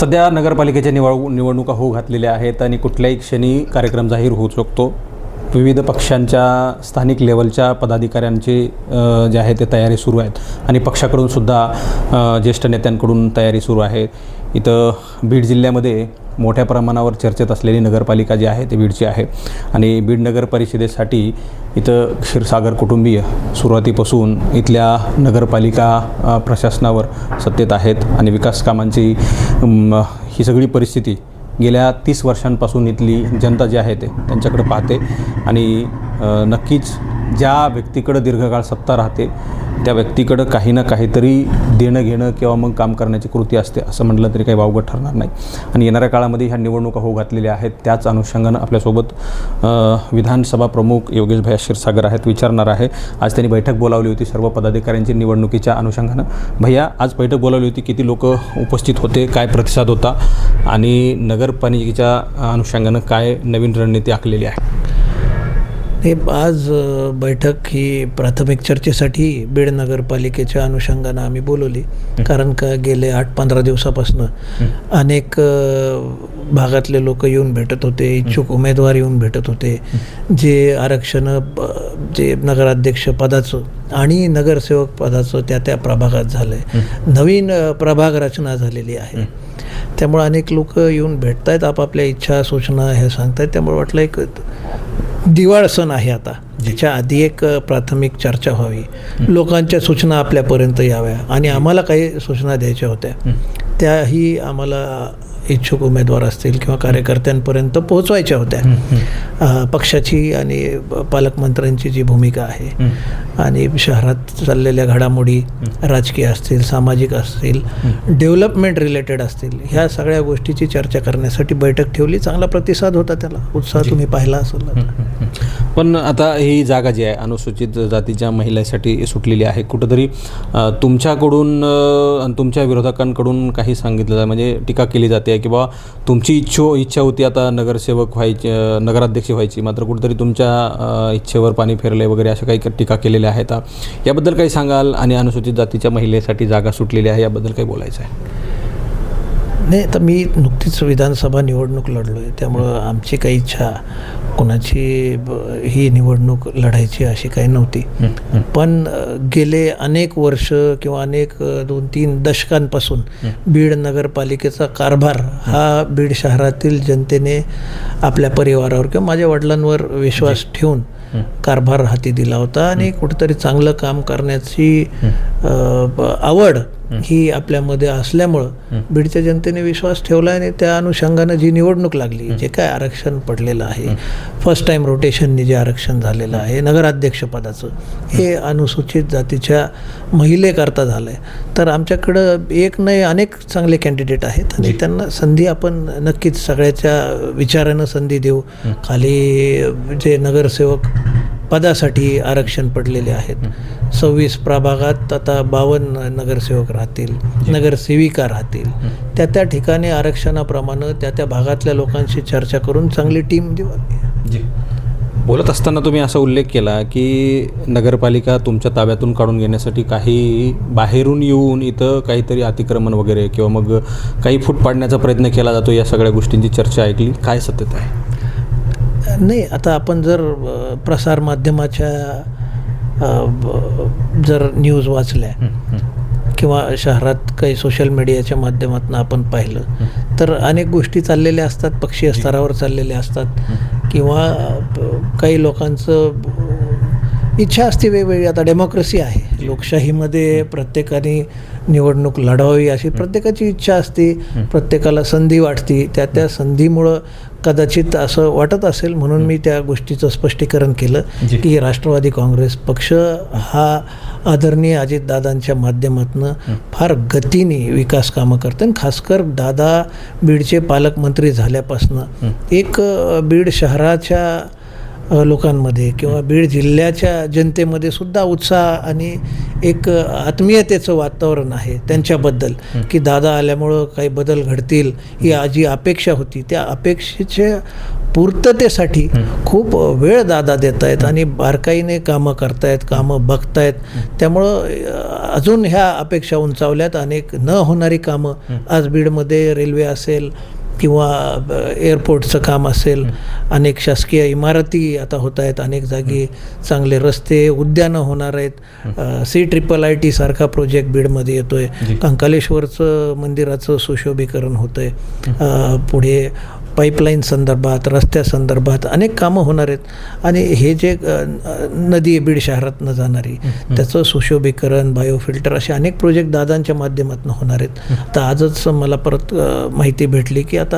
सध्या नगरपालिकेच्या निवड निवडणुका होऊ घातलेल्या आहेत आणि कुठल्याही क्षणी कार्यक्रम जाहीर होऊ शकतो. विविध पक्षांच्या स्थानिक लेवलच्या पदाधिकाऱ्यांची जे आहे ते तयारी सुरू आहेत. आणि पक्षाकडूनसुद्धा ज्येष्ठ नेत्यांकडून तयारी सुरू आहे. इथं बीड जिल्ह्यामध्ये मोठ्या प्रमाणावर चर्चेत असलेली नगरपालिका जी आहे ती बीडची आहे. आणि बीड नगर परिषदेसाठी इथं क्षीरसागर कुटुंबीय सुरुवातीपासून इथल्या नगरपालिका प्रशासनावर सत्तेत आहेत. आणि विकास कामांची ही सगळी परिस्थिती गेल्या तीस वर्षांपासून इथली जनता जी आहे ते त्यांच्याकडे पाहते. आणि नक्कीच ज्या व्यक्तीकडं दीर्घकाळ सत्ता राहते त्या व्यक्तीकडं काही ना काहीतरी देणं घेणं किंवा मग काम करण्याची कृती असते असं म्हटलं तरी काही वावगं ठरणार नाही. आणि येणाऱ्या काळामध्ये ह्या निवडणुका होऊ घातलेल्या आहेत त्याच अनुषंगानं आपल्यासोबत विधानसभा प्रमुख योगेश भैया क्षीरसागर आहेत विचारणार आहे. आज त्यांनी बैठक बोलावली होती सर्व पदाधिकाऱ्यांची निवडणुकीच्या अनुषंगानं. भैया आज बैठक बोलावली होती किती लोक उपस्थित होते काय प्रतिसाद होता आणि नगरपालिकेच्या अनुषंगानं काय नवीन रणनीती आखलेली आहे? हे आज बैठक ही प्राथमिक चर्चेसाठी बीड नगरपालिकेच्या अनुषंगानं आम्ही बोलवली. कारण का गेले आठ पंधरा दिवसापासून अनेक भागातले लोक येऊन भेटत होते इच्छुक उमेदवार येऊन भेटत होते. जे आरक्षण जे नगराध्यक्ष पदाचं आणि नगरसेवक पदाचं त्या त्या प्रभागात झालं आहे नवीन प्रभाग रचना झालेली आहे. त्यामुळे अनेक लोक येऊन भेटत आहेत आपापल्या इच्छा सूचना हे सांगतायत. त्यामुळे वाटलं एक दिवाळ सण आहे आता ज्याच्या आधी एक प्राथमिक चर्चा व्हावी. लोकांच्या सूचना आपल्यापर्यंत याव्या आणि आम्हाला काही सूचना द्यायच्या होत्या. त्याही आम्हाला इच्छुक उमेदवार असतील किंवा कार्यकर्त्यांपर्यंत पोहोचवायच्या होत्या. पक्षाची आणि पालकमंत्र्यांची जी भूमिका आहे आणि शहरात चाललेल्या घडामोडी राजकीय असतील सामाजिक असतील डेव्हलपमेंट रिलेटेड असतील ह्या सगळ्या गोष्टीची चर्चा करण्यासाठी बैठक ठेवली. चांगला प्रतिसाद होता त्याला. उत्साह तुम्ही पाहिला असेल. पण आता ही जागा जी आहे अनुसूचित जातीच्या महिलांसाठी सुटलेली आहे. कुठंतरी तुमच्याकडून आणि तुमच्या विरोधकांकडून काही सांगितलं जातं. म्हणजे टीका केली जाते की बा तुमची इच्छो इच्छा होती आता नगरसेवक व्हायची नगराध्यक्ष व्हायची. मात्र कुठंतरी तुमच्या इच्छेवर पाणी फिरले वगैरे अशा काही टीका केलेल्या आहेत. याबद्दल काही सांगाल? आणि अनुसूचित जातीच्या महिलेसाठी जागा सुटलेली आहे याबद्दल काही बोलायचं आहे? नाही तर मी नुकतीच विधानसभा निवडणूक लढलो आहे त्यामुळं आमची काही इच्छा कोणाची ही निवडणूक लढायची अशी काही नव्हती. पण गेले अनेक वर्ष किंवा अनेक दोन तीन दशकांपासून बीड नगरपालिकेचा कारभार हा. बीड शहरातील जनतेने आपल्या परिवारावर किंवा माझ्या वडिलांवर विश्वास ठेवून कारभार हाती दिला होता. आणि कुठेतरी चांगलं काम करण्याची आवड ही आपल्यामध्ये असल्यामुळं बीडच्या जनतेने विश्वास ठेवला आणि त्या अनुषंगानं जी निवडणूक लागली जे काय आरक्षण पडलेलं आहे फर्स्ट टाईम रोटेशननी जे आरक्षण झालेलं आहे नगराध्यक्षपदाचं हे अनुसूचित जातीच्या महिलेकरता झालं आहे तर आमच्याकडं एक नाही अनेक चांगले कॅन्डिडेट आहेत आणि त्यांना संधी आपण नक्कीच सगळ्याच्या विचारानं संधी देऊ. खाली जे नगरसेवक पदासाठी आरक्षण पडलेले आहेत. सव्वीस प्रभागात आता बावन्न नगरसेवक राहतील नगरसेविका राहतील. त्या त्या ठिकाणी आरक्षणाप्रमाणे त्या त्या भागातल्या लोकांशी चर्चा करून चांगली टीम. जी. बोलत असताना तुम्ही असा उल्लेख केला की नगरपालिका तुमच्या ताब्यातून काढून घेण्यासाठी काही बाहेरून येऊन इथं काहीतरी अतिक्रमण वगैरे किंवा मग काही फूट पाडण्याचा प्रयत्न केला जातो या सगळ्या गोष्टींची चर्चा ऐकली. काय सत्यता आहे? नाही आता आपण जर प्रसारमाध्यमाच्या जर न्यूज वाचल्या किंवा शहरात काही सोशल मीडियाच्या माध्यमातून आपण पाहिलं तर अनेक गोष्टी चाललेल्या असतात पक्षीय स्तरावर चाललेल्या असतात किंवा काही लोकांचं इच्छा असते वेगवेगळी. आता डेमोक्रेसी आहे. लोकशाहीमध्ये प्रत्येकाने निवडणूक लढवावी अशी प्रत्येकाची इच्छा असते. प्रत्येकाला संधी वाटते. त्या त्या संधीमुळं कदाचित असं वाटत असेल म्हणून मी त्या गोष्टीचं स्पष्टीकरण केलं. की राष्ट्रवादी काँग्रेस पक्ष हा आदरणीय अजितदादांच्या माध्यमातून फार गतीने विकास कामं करते आणि खासकर दादा बीडचे पालकमंत्री झाल्यापासनं एक बीड शहराच्या लोकांमध्ये किंवा बीड जिल्ह्याच्या जनतेमध्ये सुद्धा उत्साह आणि एक आत्मीयतेचं वातावरण आहे त्यांच्याबद्दल की दादा आल्यामुळं काही बदल घडतील ही जी अपेक्षा होती. त्या अपेक्षेचे पूर्ततेसाठी खूप वेळ दादा देत आहेत आणि बारकाईने कामं करतायत कामं बघतायत. त्यामुळं अजून ह्या अपेक्षा उंचावल्यात. अनेक न होणारी कामं आज बीडमध्ये रेल्वे असेल किंवा एअरपोर्टचं काम असेल अनेक शासकीय इमारती आता होत आहेत अनेक जागी चांगले रस्ते उद्यानं होणार आहेत. सी ट्रिपल आय टी सारखा प्रोजेक्ट बीडमध्ये येतोय. कंकालेश्वरचं मंदिराचं सुशोभीकरण होतंय. अ, पुढे पाईपलाईन संदर्भात रस्त्यासंदर्भात अनेक कामं होणार आहेत. आणि हे जे नदी आहे बीड शहरातनं जाणारी त्याचं सुशोभीकरण बायोफिल्टर असे अनेक प्रोजेक्ट दादांच्या माध्यमातून होणार आहेत. आता आजच मला परत माहिती भेटली की आता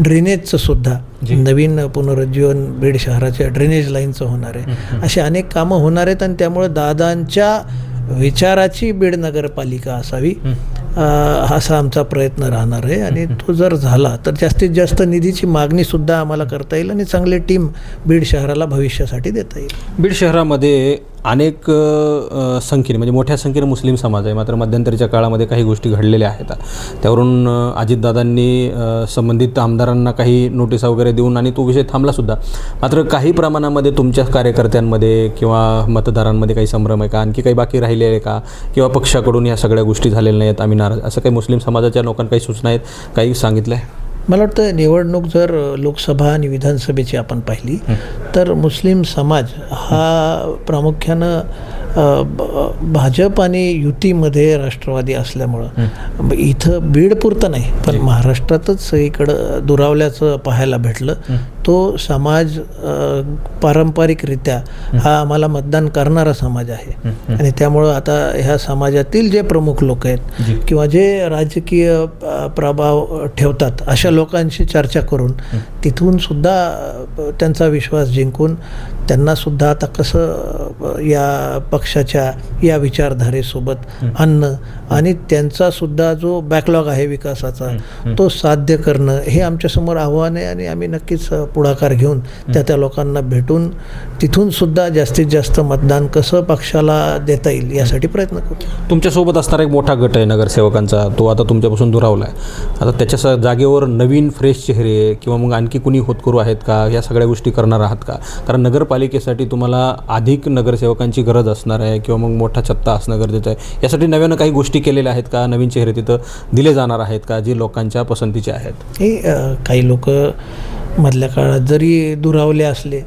ड्रेनेजचं सुद्धा नवीन पुनरुज्जीवन बीड शहराच्या ड्रेनेज लाईनचं होणार आहे. अशी अनेक कामं होणार आहेत आणि त्यामुळे दादांच्या विचाराची बीड नगरपालिका असावी असा आमचा प्रयत्न राहणार आहे. आणि तो जर झाला तर जास्तीत जास्त निधीची मागणीसुद्धा आम्हाला करता येईल आणि चांगले टीम बीड शहराला भविष्यासाठी देता येईल. बीड शहरामध्ये अनेक संख्येने म्हणजे मोठ्या संख्येने मुस्लिम समाज आहे. मात्र मध्यंतरीच्या काळामध्ये काही गोष्टी घडलेल्या आहेत. त्यावरून अजितदादांनी संबंधित आमदारांना काही नोटिसा वगैरे देऊन आणि तो विषय थांबलासुद्धा मात्र काही प्रमाणामध्ये तुमच्या कार्यकर्त्यांमध्ये किंवा मतदारांमध्ये काही संभ्रम आहे का? आणखी काही बाकी राहिले आहे का? किंवा पक्षाकडून या सगळ्या गोष्टी झालेल्या नाहीत? आम्ही नाराज असं काही मुस्लिम समाजाच्या लोकांना काही सूचना आहेत? काही सांगितलं आहे मला वाटतं निवडणूक जर लोकसभा आणि विधानसभेची आपण पाहिली तर मुस्लिम समाज हा प्रामुख्यानं भाजप आणि युतीमध्ये राष्ट्रवादी असल्यामुळं इथं बीडपुरतं नाही पण महाराष्ट्रातच सगळीकडं दुरावल्याचं पाहायला भेटलं. तो समाज पारंपरिकरित्या हा. आम्हाला मतदान करणारा समाज आहे. आणि त्यामुळं आता ह्या समाजातील जे प्रमुख लोक आहेत किंवा जे राजकीय प्रभाव ठेवतात अशा लोकांशी चर्चा करून तिथून सुद्धा त्यांचा विश्वास जिंकून त्यांना सुद्धा आता कसं या पक्षाच्या या विचारधारेसोबत आणणं आणि त्यांचा सुद्धा जो बॅकलॉग आहे विकासाचा तो साध्य करणं हे आमच्यासमोर आव्हान आहे आणि आम्ही नक्कीच पुढाकार घेऊन त्या त्या लोकांना भेटून तिथून सुद्धा जास्तीत जास्त मतदान कसं पक्षाला देता येईल यासाठी प्रयत्न करू. तुमच्यासोबत असणारा एक मोठा गट आहे नगरसेवकांचा. तो आता तुमच्यापासून दुरावला आहे. आता त्याच्या स- जागेवर नवीन फ्रेश चेहरे किंवा मग आणखी कुणी होतकरू आहेत का? या सगळ्या गोष्टी करणार आहात का? कारण नगरपालिकेसाठी तुम्हाला अधिक नगरसेवकांची गरज असणार आहे किंवा मग मोठा छत्ता असणं गरजेचं आहे. यासाठी नव्यानं काही गोष्टी केलेल्या आहेत का? नवीन चेहरे तिथं दिले जाणार आहेत का? जे लोकांच्या पसंतीचे आहेत. हे काही लोक मधल्या काळात जरी दुरावले असले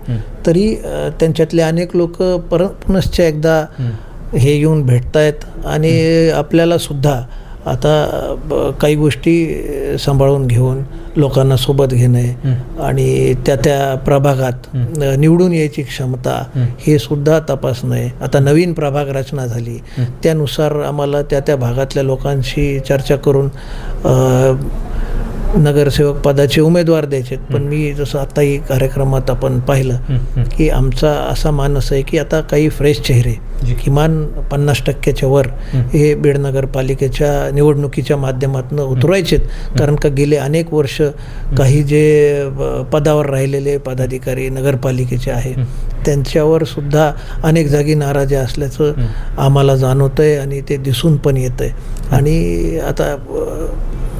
तरी त्यांच्यातले अनेक लोक पर पुनश्च एकदा हे. येऊन भेटतायत आणि आपल्याला सुद्धा आता काही गोष्टी सांभाळून घेऊन लोकांना सोबत घेणे आणि त्या त्या प्रभागात निवडून यायची क्षमता हे. सुद्धा तपासणं. आता नवीन प्रभाग रचना झाली. त्यानुसार आम्हाला त्या त्या भागातल्या लोकांशी चर्चा करून नगरसेवक पदाचे उमेदवार द्यायचे पण मी जसं आताही कार्यक्रमात आपण पाहिलं की आमचा असा मानस आहे की आता काही फ्रेश चेहरे किमान पन्नास टक्क्याच्या वर हे बीड नगरपालिकेच्या निवडणुकीच्या माध्यमातून उतरवायचेत कारण का गेले अनेक वर्ष काही जे पदावर राहिलेले पदाधिकारी नगरपालिकेचे आहे त्यांच्यावर सुद्धा अनेक जागी नाराजी असल्याचं आम्हाला जाणवतं आहे आणि ते दिसून पण येतं आहे आणि आता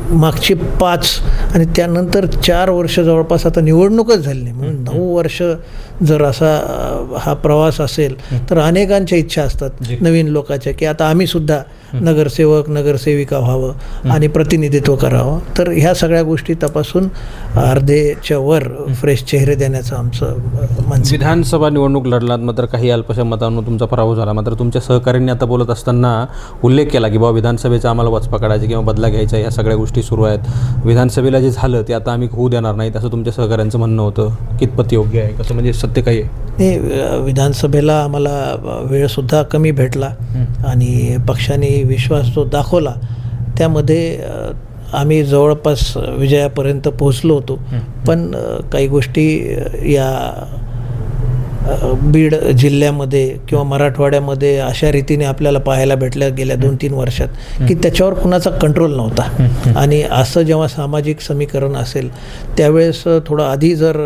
मागची पाच आणि त्यानंतर चार वर्ष जवळपास आता निवडणूकच झाली नाही. म्हणून नऊ वर्ष जर असा हा प्रवास असेल तर अनेकांच्या इच्छा असतात नवीन लोकांच्या की आता आम्ही सुद्धा नगरसेवक नगरसेविका व्हावं आणि प्रतिनिधित्व करावं. तर ह्या सगळ्या गोष्टी तपासून अर्धेच्या वर फ्रेश चेहरे देण्याचं आमचं विधानसभा निवडणूक लढलात मात्र काही अल्पशा मतांवर तुमचा पराभव झाला. मात्र तुमच्या सहकाऱ्यांनी आता बोलत असताना उल्लेख केला की बाबा विधानसभेचा आम्हाला वचपा काढायचा किंवा बदला घ्यायचा या सगळ्या गोष्टी सुरू आहेत. विधानसभेला जे झालं ते आता आम्ही होऊ देणार नाहीत असं तुमच्या सहकाऱ्यांचं म्हणणं होतं. कितपत योग्य आहे? कसं म्हणजे सत्य काही आहे? विधानसभेला आम्हाला वेळसुद्धा कमी भेटला. आणि पक्षाने विश्वास जो दाखवला त्यामध्ये आम्ही जवळपास विजयापर्यंत पोहोचलो होतो. पण काही गोष्टी या बीड जिल्ह्यामध्ये किंवा मराठवाड्यामध्ये अशा रीतीने आपल्याला पाहायला भेटल्या गेल्या दोन तीन वर्षात की त्याच्यावर कुणाचा कंट्रोल नव्हता. आणि असं जेव्हा सामाजिक समीकरण असेल त्यावेळेस थोडं आधी जर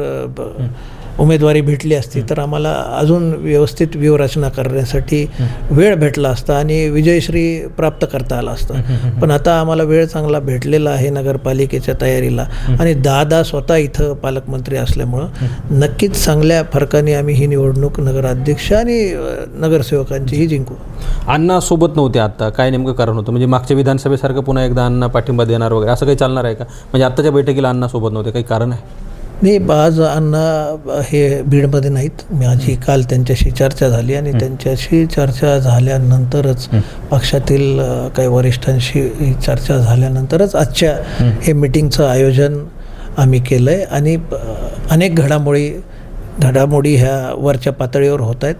उमेदवारी भेटली असती तर आम्हाला अजून व्यवस्थित व्यूहरचना करण्यासाठी वेळ भेटला असता आणि विजयश्री प्राप्त करता आला असता. पण आता आम्हाला वेळ चांगला भेटलेला आहे नगरपालिकेच्या तयारीला आणि दादा स्वतः इथं पालकमंत्री असल्यामुळं नक्कीच चांगल्या फरकाने आम्ही ही निवडणूक नगराध्यक्ष आणि नगरसेवकांचीही जिंकू. अण्णा सोबत नव्हते आता. काय नेमकं कारण होतं? म्हणजे मागच्या विधानसभेसारखं पुन्हा एकदा अण्णा पाठिंबा देणार वगैरे असं काही चालणार आहे का? म्हणजे आत्ताच्या बैठकीला अण्णा सोबत नव्हते. काही कारण आहे? नाही आज अण्णा हे बीडमध्ये नाहीत. माझी काल त्यांच्याशी चर्चा झाली आणि त्यांच्याशी चर्चा झाल्यानंतरच पक्षातील काही वरिष्ठांशी चर्चा झाल्यानंतरच आजच्या हे मिटिंगचं आयोजन आम्ही केलं आहे आणि अनेक घडामोडी घडामोडी ह्या वरच्या पातळीवर होत आहेत.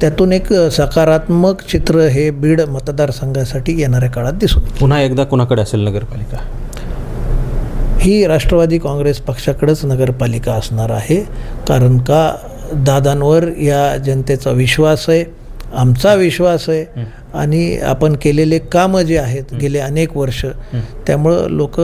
त्यातून एक सकारात्मक चित्र हे बीड मतदारसंघासाठी येणाऱ्या काळात दिसून. पुन्हा एकदा कोणाकडे असेल नगरपालिका? ही राष्ट्रवादी काँग्रेस पक्षाकडेच नगरपालिका असणार आहे. कारण का? दादांवर या जनतेचा विश्वास आहे आमचा विश्वास आहे आणि आपण केलेले कामं जे आहेत गेले अनेक वर्ष त्यामुळं लोक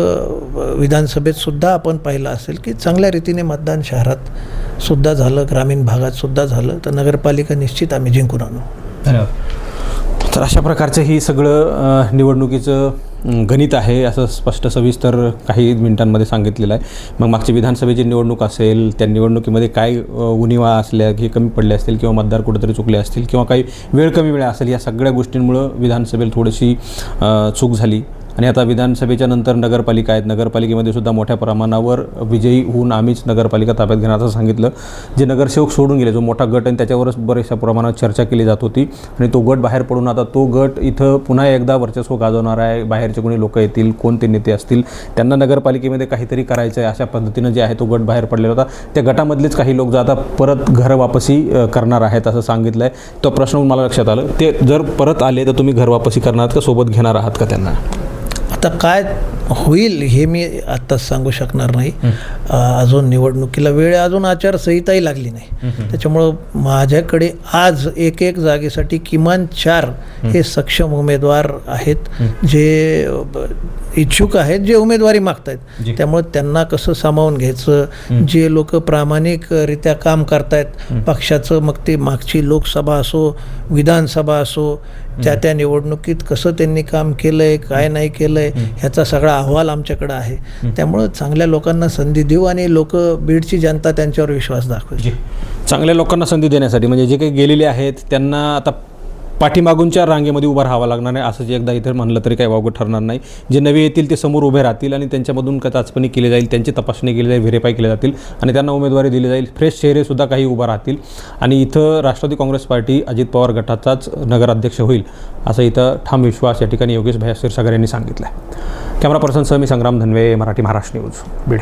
विधानसभेत सुद्धा आपण पाहिलं असेल की चांगल्या रीतीने मतदान शहरात सुद्धा झालं ग्रामीण भागात सुद्धा झालं तर नगरपालिका निश्चित आम्ही जिंकून आणू. तर अशा प्रकारचं ही सगळं निवडणुकीचं गणित आहे असं स्पष्ट सविस्तर काही मिनिटांमध्ये सांगितलेलं आहे. मग मागची विधानसभेची निवडणूक असेल त्या निवडणुकीमध्ये काय अ, उणिवा असल्या की कमी पडले असतील किंवा मतदार कुठेतरी चुकले असतील किंवा काही वेळ कमी वेळ असेल या सगळ्या गोष्टींमुळं विधानसभेला थोडीशी चूक झाली. आणि आता विधानसभेच्या नंतर नगरपालिका आहेत. नगरपालिकेमध्ये सुद्धा मोठ्या प्रमाणावर विजयी होऊन आम्हीच नगरपालिका ताब्यात घेणार असं सांगितलं. जे नगरसेवक सोडून गेले जो मोठा गट आणि त्याच्यावरच बऱ्याचशा प्रमाणात चर्चा केली जात होती. आणि तो गट बाहेर पडून आता तो गट इथं पुन्हा एकदा वर्चस्व गाजवणार आहे. बाहेरचे कोणी लोक येतील कोणते नेते असतील त्यांना नगरपालिकेमध्ये काहीतरी करायचं आहे अशा पद्धतीनं जे आहे तो गट बाहेर पडलेला होता. त्या गटामधलेच काही लोक जाता परत घर वापसी करणार आहेत असं सांगितलं आहे तो प्रश्न मला लक्षात आलं. ते जर परत आले तर तुम्ही घर वापसी करणार का? सोबत घेणार आहात का त्यांना? आता काय होईल हे मी आत्ताच सांगू शकणार नाही. अजून निवडणुकीला वेळ अजून आचारसंहिताही लागली नाही. त्याच्यामुळं माझ्याकडे आज एक एक जागेसाठी किमान चार हे सक्षम उमेदवार आहेत जे इच्छुक आहेत जे उमेदवारी मागत जी. आहेत त्यामुळे त्यांना कसं सामावून घ्यायचं जे लोक प्रामाणिकरित्या काम करतायत पक्षाचं मग ते मागची लोकसभा असो विधानसभा असो त्या त्या निवडणुकीत कसं त्यांनी काम केलंय काय नाही केलंय ह्याचा सगळा अहवाल आमच्याकडे आहे. त्यामुळं चांगल्या लोकांना संधी देऊ आणि लोक बीडची जनता त्यांच्यावर विश्वास दाखवेल. जी. चांगल्या लोकांना संधी देण्यासाठी म्हणजे जे काही गेलेले आहेत त्यांना आता पाठीमागूनच्या रांगेमध्ये उभं राहावं लागणार नाही असं जे एकदा इथे म्हणलं तरी काही वावगं ठरणार नाही. जे नवे येतील ते समोर उभे राहतील आणि त्यांच्यामधून का चाचपणी केली जाईल त्यांची तपासणी केली जाईल व्हेरीफाय केले जातील आणि त्यांना उमेदवारी दिली जाईल. फ्रेश चेहरेसुद्धा काही उभा राहतील. आणि इथं राष्ट्रवादी काँग्रेस पार्टी अजित पवार गटाचाच नगराध्यक्ष होईल असं इथं ठाम विश्वास या ठिकाणी योगेश भाई क्षीरसागर यांनी सांगितलं आहे कॅमेरा पर्सनसह मी संग्राम धनवे मराठी महाराष्ट्र न्यूज बीड.